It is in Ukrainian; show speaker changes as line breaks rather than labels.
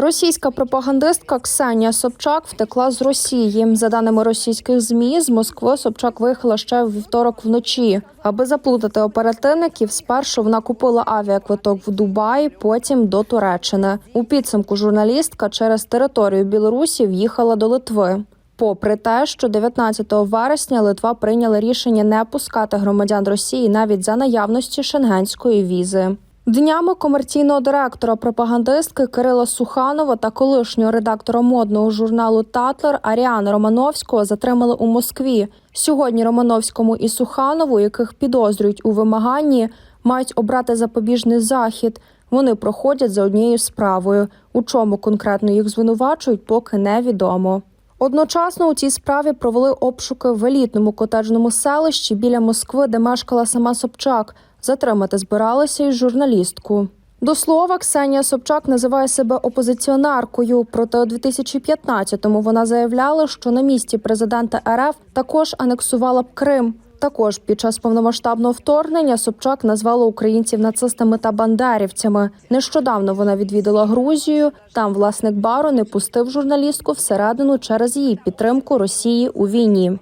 Російська пропагандистка Ксенія Собчак втекла з Росії. За даними російських змі, з Москви Собчак виїхала ще в вівторок вночі. Аби заплутати оперативників, спершу вона купила авіаквиток в Дубай, потім до Туреччини. У підсумку журналістка через територію Білорусі в'їхала до Литви. Попри те, що 19 вересня Литва прийняла рішення не пускати громадян Росії навіть за наявності шенгенської візи. Днями комерційного директора пропагандистки Кирила Суханова та колишнього редактора модного журналу Татлер Аріана Романовського затримали у Москві. Сьогодні Романовському і Суханову, яких підозрюють у вимаганні, мають обрати запобіжний захід. Вони проходять за однією справою. У чому конкретно їх звинувачують, поки невідомо. Одночасно у цій справі провели обшуки в елітному котеджному селищі біля Москви, де мешкала сама Собчак. Затримати збиралися й журналістку. До слова, Ксенія Собчак називає себе опозиціонеркою. Проте у 2015-му вона заявляла, що на місці президента РФ також анексувала б Крим. Також під час повномасштабного вторгнення Собчак назвала українців нацистами та бандерівцями. Нещодавно вона відвідала Грузію. Там власник бару не пустив журналістку всередину через її підтримку Росії у війні.